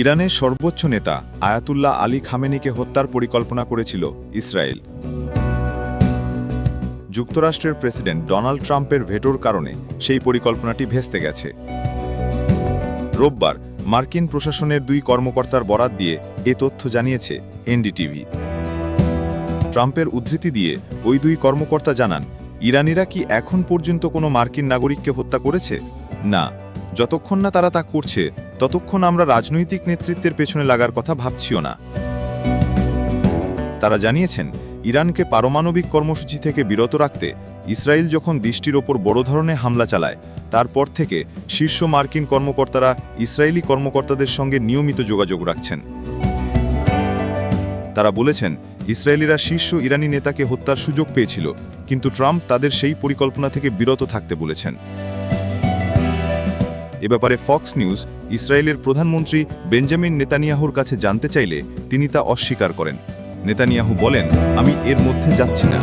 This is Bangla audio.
ইরানের সর্বোচ্চ নেতা আয়াতুল্লাহ আলী খামেনিকে হত্যার পরিকল্পনা করেছিল ইসরায়েল। যুক্তরাষ্ট্রের প্রেসিডেন্ট ডোনাল্ড ট্রাম্পের ভেটোর কারণে সেই পরিকল্পনাটি ভেস্তে গেছে। রোববার মার্কিন প্রশাসনের দুই কর্মকর্তার বরাত দিয়ে এ তথ্য জানিয়েছে এনডিটিভি। ট্রাম্পের উদ্ধৃতি দিয়ে ওই দুই কর্মকর্তা জানান, ইরানিরা কি এখন পর্যন্ত কোনো মার্কিন নাগরিককে হত্যা করেছে? না। যতক্ষণ না তারা তা করছে, ততক্ষণ আমরা রাজনৈতিক নেতৃত্বের পেছনে লাগার কথা ভাবছিও না। তারা জানিয়েছেন, ইরানকে পারমাণবিক কর্মসূচি থেকে বিরত রাখতে ইসরায়েল যখন দৃষ্টির ওপর বড় ধরনের হামলা চালায়, তারপর থেকে শীর্ষ মার্কিন কর্মকর্তারা ইসরায়েলি কর্মকর্তাদের সঙ্গে নিয়মিত যোগাযোগ রাখছেন। তারা বলেছেন, ইসরায়েলিরা শীর্ষ ইরানি নেতাকে হত্যার সুযোগ পেয়েছিল, কিন্তু ট্রাম্প তাদের সেই পরিকল্পনা থেকে বিরত থাকতে বলেছেন। এ ব্যাপারে ফক্স নিউজ ইসরায়েলের প্রধানমন্ত্রী বেঞ্জামিন নেতানিয়াহুর কাছে জানতে চাইলে তিনি তা অস্বীকার করেন। নেতানিয়াহু বলেন, আমি এর মধ্যে যাচ্ছি না।